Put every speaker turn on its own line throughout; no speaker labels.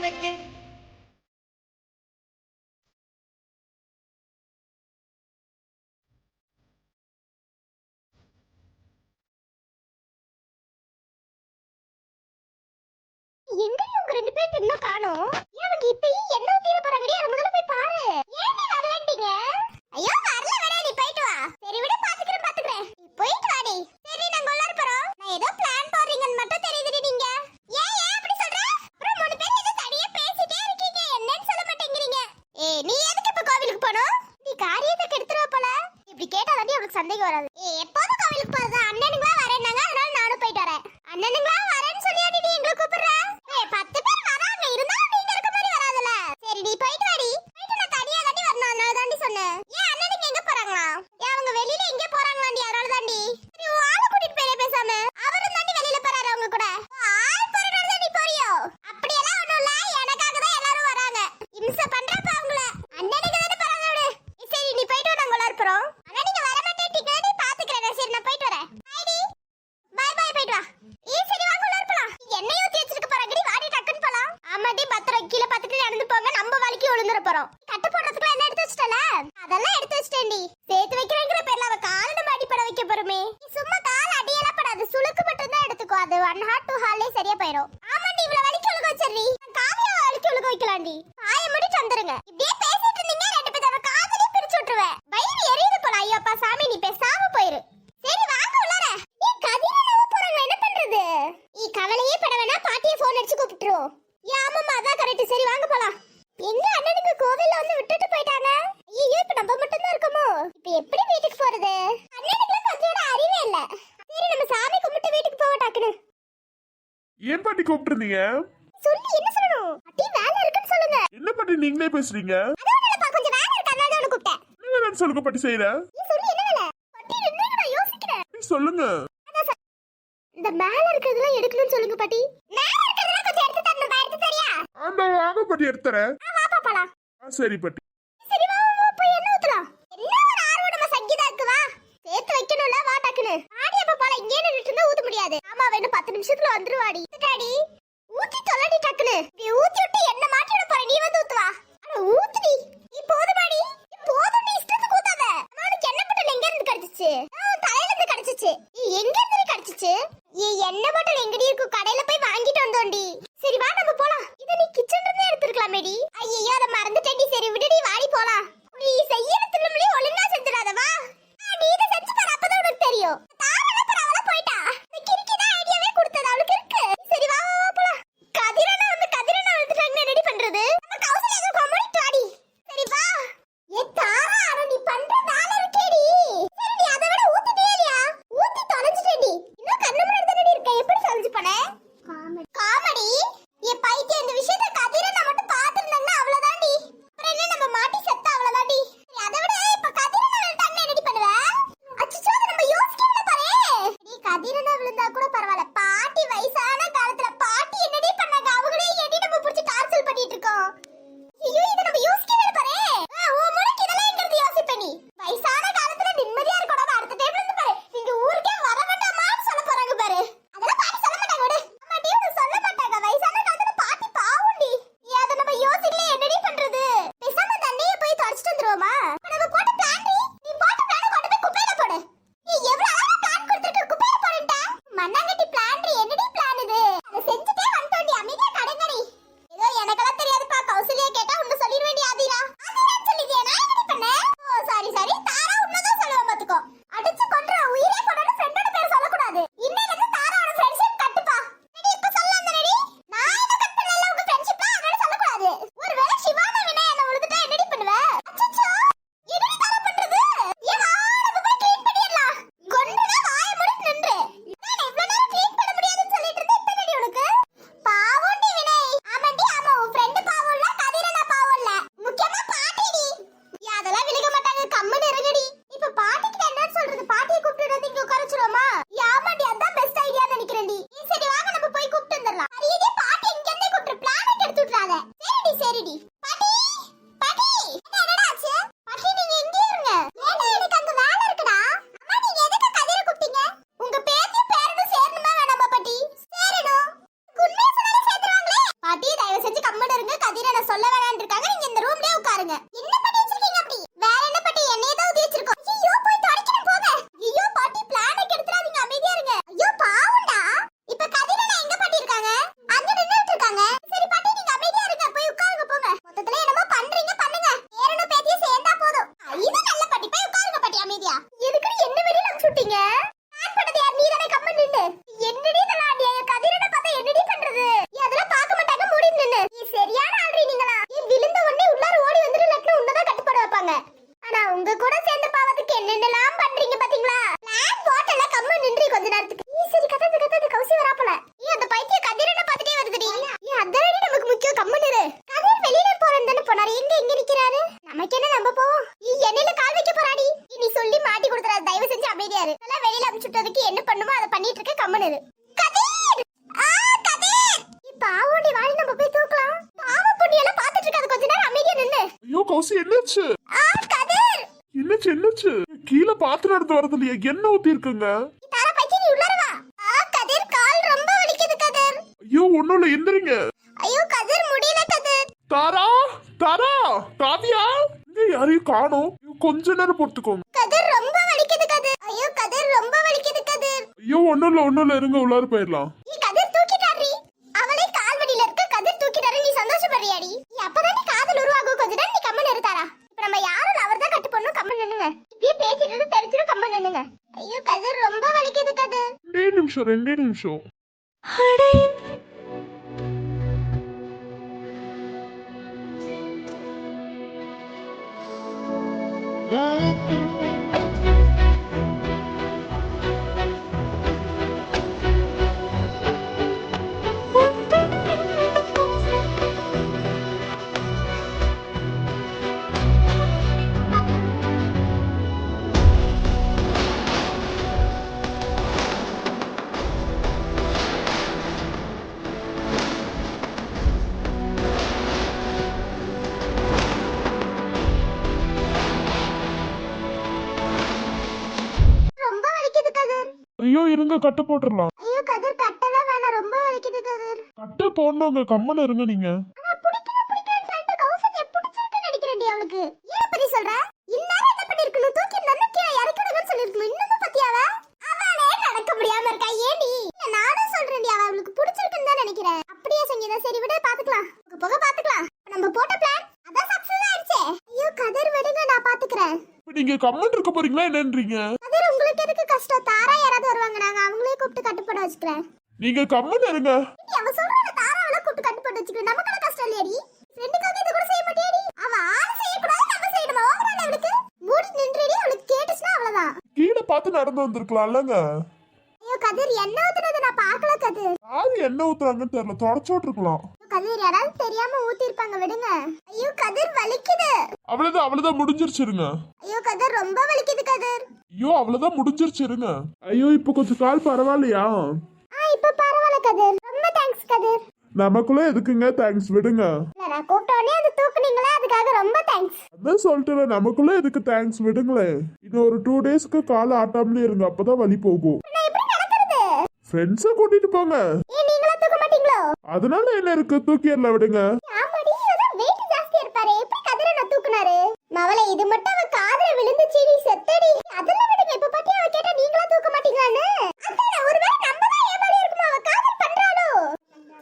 எனக்கு.
எங்க இவங்க ரெண்டு பேருக்கு இன்னும் காணும்? கவலையே பட வேணா பாட்டியை ஃபோன் அடிச்சு கூப்பிட்டுருவோம் ஆமாம்மா அதான் கரெக்ட் சரி வாங்க போலாம். எங்க அண்ணனுக்கு கோவில்ல வந்து விட்டுட்டு போயிட்டாங்க? ஐயோ இப்ப நம்ம மட்டும்தான் இருக்கோமோ? இப்ப எப்படி வீட்டுக்கு போறது? அண்ணனுக்கு கொஞ்சம் அறிவே இல்ல. சரி நம்ம சாமி கும்பிட்டு வீட்டுக்கு போவோம் டக்குனு
ஏன் பாட்டி கூப்பிட்டுருந்தீங்க?
சொல்லி என்ன சொல்லணும்? பாட்டி வேலை இருக்குன்னு சொல்லுங்க.
என்ன பாட்டி நீங்களே பேசுறீங்க?
அதான் கொஞ்சம் வேலை இருக்கு அதனால தான் கூப்பிட்டேன்.
என்ன வேலைன்னு சொல்லுங்க பாட்டி செய்யற?
நீ சொல்லி என்ன வேலை? பாட்டி என்ன நான் யோசிக்கிறேன்?
சொல்லுங்க.
இந்த மேல இருக்கிறதெல்லாம் எடுக்கணும்னு சொல்லுங்க பாட்டி மேல இருக்கிறதெல்லாம் கொஞ்சம் எடுத்து தரணும் பா எடுத்து தரியா
அந்த வாங்க பாட்டி
எடுத்துறே வா
பாப்பாலா சரி பாட்டி
சரி வா வா போய் என்ன ஊத்துறோம் என்ன ஒரு ஆர்வம் நம்ம சங்கீதா இருக்கு வா சேர்த்து வைக்கணும்ல வா டக்குனு ஆடி பாப்பாலா இங்கே நின்னுட்டு இருந்தா ஊத்த முடியாது ஆமா வேணும் 10 நிமிஷத்துல வந்துருவாடி ஊத்துடாடி ஊத்தி தொலைடி டக்குனு நீ ஊத்தி விட்டு என்ன மாட்டிட போற நீ வந்து ஊத்துவா அட ஊத்து சரி
கீழே பாத்து நடந்து வரது இல்லையா. என்ன ஊத்தி இருக்குங்க. ஐயோ ஒண்ணும் இல்ல எந்திரிங்க.
ஐயோ கதிர் முடியல கதிர்.
தாரா தாரா காவியா. இங்க யாரையும் காணோம். கொஞ்ச நேரம் பொறுத்துக்கோங்க.
கதிர் ரொம்ப வலிக்குது கதிர். ஐயோ கதிர் ரொம்ப வலிக்குது கதிர்.
ஐயோ ஒண்ணும் இல்ல ஒண்ணும் இல்ல இருங்க உள்ளார போயிடலாம்.
பேசிட்டு தெரிஞ்சிடும் கம்மன் நின்னுங்க. ஐயோ கதிர் ரொம்ப வலிக்குது கதிர்.
ரெண்டே நிமிஷம் ரெண்டே நிமிஷம்.
ரொம்ப
இருங்க கட்டு போட்டுடலாம்
ஐயோ கதிர் கட்டவே வேணாம். ரொம்ப வலிக்குது கதிர்.
கட்டு போடணுங்க. கம்மன் இருங்க நீங்க.
அவளுக்கு. ஏன் பத்தி சொல்ற? இந்நேரம் என்ன பண்ணிருக்கணும்? தூக்கி நல்லா கீழே இறக்கி விடுங்கன்னு சொல்லிருக்கணும். இன்னமும் பத்தியாவ அவளே நடக்க முடியாம இருக்கா? ஏண்டி? இல்ல, நானும் சொல்றேன்டி அவ அவளுக்கு பிடிச்சிருக்குன்னு தான் நினைக்கிறேன். அப்படியே செஞ்சதா சரி விட பாத்துக்கலாம். போக பாத்துக்கலாம். நம்ம போட்ட பிளான் அதான் சக்சஸ் ஆயிடுச்சே. ஐயோ கதிர் விடுங்க நான் பாத்துக்கிறேன்.
நீங்க கம்மன் இருக்க போறீங்களா என்னன்றீங்க
கதிர் உங்களுக்கு எதுக்கு கஷ்டம் தாரா யாராவது வருவாங்க நாங்க அவங்களே கூப்பிட்டு கட்டுப்பட வச்சுக்கிறேன்.
நீங்க கம்மன் இருங்க.
ஏடி, அவ சொல்றாங்க தாராவள கூப்பிட்டு கட்டுப்பட்டு வச்சுக்கிறேன். நமக்கு கஷ்டம் இல்லையாடி? ஃப்ரெண்டுக்காக இது கூட செய்ய மாட்டியாடி? அவ ஆள் செய்யக்கூடாது நம்ம செய்யணுமா? ஓவரால் அவளுக்கு? மூடி நின்றடி அவளுக்கு கேட்டுச்சுன்னா அவ்வளவுதான்.
கீழே பார்த்து நடந்து வந்திருக்கலாம்லங்க
ஐயோ கதிர் என்ன ஊத்துனது? நான் பார்க்கல கதிர்.
யாரு என்ன ஊத்துறாங்கன்னு தெரியல தொடச்சு விட்டுருக்கலாம்.
கதிர் யாராவது தெரியாம ஊத்திருப்பாங்க விடுங்க. ஐயோ கதிர் வலிக்குது.
அவ்வளவுதான் அவ்வளவுதான் முடிஞ்சிருச்சுருங்க
ஐயோ கதிர் ரொம்ப வலிக்குது கதிர்.
ஐயோ அவ்வளவுதான் முடிஞ்சிருச்சுருங்க ஐயோ இப்போ கொஞ்சம் கால் பரவாயில்லையா?
ஆ இப்ப பரவாயில்ல கதிர். ரொம்ப தேங்க்ஸ் கதிர்.
நமக்குள்ள எதுக்குங்க தேங்க்ஸ் விடுங்க.
இல்ல, நான் கூப்பிட்ட உடனே அது தூக்குனீங்களா அதுக்காக ரொம்ப தேங்க்ஸ்
அதான் சொல்லிட்டு நமக்குள்ள எதுக்கு தேங்க்ஸ் விடுங்களேன் இன்னும் ஒரு டூ டேஸ்க்கு கால் ஆட்டாமலே இருங்க அப்பதான் வலி போகும்.
நான் எப்படி நடக்கிறது?
ஃப்ரெண்ட்ஸை கூட்டிட்டு போங்க. அதனால என்ன இருக்கு? தூக்கிடல விடுங்க.
ஆமாடி இவதான் weight ஜாஸ்தியா இருப்பாரு. எப்படி கதிரை நான் தூக்குனாரு? மவளே இது மட்டும் அவ காதுல விழுந்துச்சு நீ செத்தடி. அதெல்லாம் விடுங்க. இப்ப பத்தி அவ கேட்டா நீங்களா தூக்க மாட்டீங்களான்னு? அதானே ஒருவேளை நம்ம தான் ஏமாளி இருக்குமோ? அவ காதல் பண்றாளோ?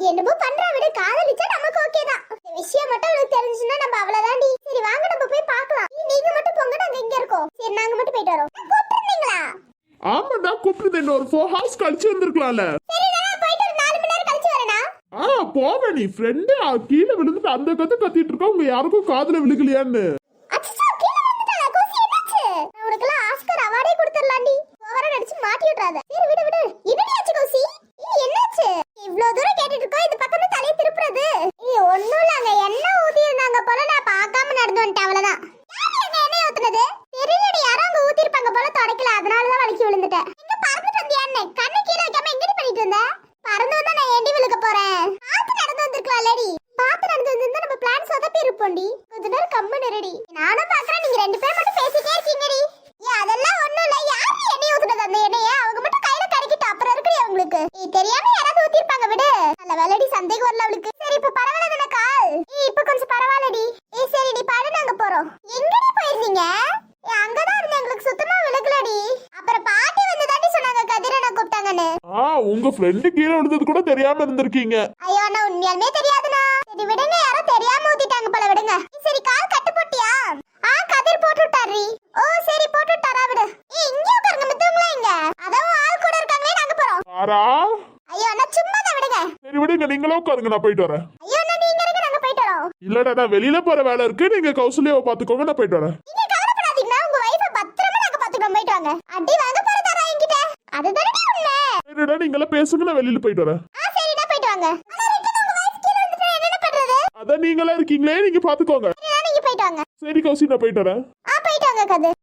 என்னமோ பண்றா விடு. காதலிச்சா நமக்கு ஓகே தான். இந்த விஷயம் மட்டும் அவளுக்கு தெரிஞ்சுன்னா நம்ம அவ்வளவுதான்டி. சரி வாங்க நம்ம போய் பார்க்கலாம். நீ- நீங்க மட்டும் போங்க நாங்க இங்க இருக்கோம். சரி நாங்க மட்டும் போயிட்டு வரோம். கூப்பிட்டுருந்தீங்களா?
ஆமாடா கூப்பிட்டு ஒரு ஃபோர் ஹவர்ஸ் கழிச்சு வந்திருக்கலாம்ல
சரி நான் போயிட்டு ஒரு நாலு மணி நேரம் கழிச்சு வரேனா
போவேன் நீ ஃப்ரெண்டு கீழே விழுந்துட்டு அந்த கத்து கத்திட்டு இருக்கா உங்க யாருக்கும் காதுல விழுகலையான்னு
அச்சச்சோ, கீழ விழுந்துட்டாளா? கோசி, என்னாச்சு? நான் உனக்கெல்லாம் ஆஸ்கர் அவார்டே கொடுத்துடலாம்டி. ஓவரா நடிச்சு மாட்டி விட்டுறாத. சரி, விடு, விடு. என்னடி ஆச்சு, கௌசி? ஏய், என்னாச்சு? இவ்ளோ தூரம் கேட்டுட்டு இருக்கோம், இந்த பக்கம் தான் தலையை திருப்புறது. ஏய், ஒண்ணும் இல்ல, அங்க எண்ணெய் ஊத்தியிருந்தாங்க போல, நான் பார்க்காம நடந்து வந்துட்டேன், அவ்வளவுதான். யாரு அங்க எண்ணெய் ஊத்துனது? தெரியலடி, யாரோ அங்க ஊத்திருப்பாங்க போல, தொடக்கல, அதனாலதான் வலிக்கி விழுந்துட்டேன். எங்க பறந்துட்டு வந்தியா என்ன? கண்ணு கீழே வைக்காம எங்கடி பண்ணிட்டு இருந்த? பறந்து வந்தா நான் ஏண்டி விழுக போறேன்? பார்த்து நடந்து வந்திருக்கலாம்லடி. பார்த்து நடந்து வந்திருந்தா நம்ம பிளான் சொதப்பி இருப்போம்டி. கொஞ்ச நேரம் கம்முனு இருடி. நானும் பார்க்கறேன், நீங்க ரெண்டு பேரும் மட்டும் பேசிட்டே இருக்கீங்கடி. ஏய், அதெல்லாம் ஒண்ணும் இல்ல. யாரு எண்ணெய் ஊத்துனது அந்த எண்ணெய? அவங்க மட்டும் கையில கடிக்கிட்டு அப்புறம் இருக்குடி அவங்களுக்கு. ஏய், தெரியாம யாராவது ஊத்திருப்பாங்க விடு. நல்ல வேலைடி, சந்தேகம் வரல அவளுக்கு. சரி, இப்ப பரவாயில்ல தானே கால்?
உங்க ஃப்ரெண்டு கீழே விழுந்தது கூட தெரியாம இருந்திருக்கீங்க.
ஐயோ அண்ணா உண்மையாலுமே தெரியாதுண்ணா. சரி விடுங்க. யாரோ தெரியாம ஊத்திட்டாங்க போல விடுங்க. சரி கால் கட்டு போட்டியா? ஆ கதிர் போட்டு விட்டாரி ஓ சரி போட்டு விட்டாரா விடு. ஏய் இங்க உட்காருங்க மித்தவங்களா இங்க அதான் ஆள் கூட இருக்காங்களே நாங்க போறோம்.
ஆரா
ஐயோ அண்ணா சும்மா தான் விடுங்க.
சரி விடுங்க நீங்களும் உட்காருங்க நான் போயிட்டு வரேன்.
ஐயோ அண்ணா நீங்க இருங்க நாங்க போயிட்டு வரோம்.
இல்லடா நான் வெளியில போற வேலை இருக்கு. நீங்க கௌசல்யாவை பாத்துக்கோங்க நான் போயிட்டு வரேன்.
நீங்க கவலைப்படாதீங்கன்னா உங்க வைஃபை பத்திரமா நாங்க பாத்துக்கிறோம் போயிட்டு வாங்க. அடி வாங்க அதுதானே உண்மை
சரிடா நீங்களே பேசுங்க நான் வெளியில போயிட்டு வரேன்.
ஆ சரிடா போயிட்டு வாங்க.
அதான் நீங்களா இருக்கீங்களே நீங்க பாத்துக்கோங்க
நீங்க போயிட்டு வாங்க.
சரி கௌசி நான் போயிட்டு வரேன்.
ஆ போயிட்டு வாங்க கதிர்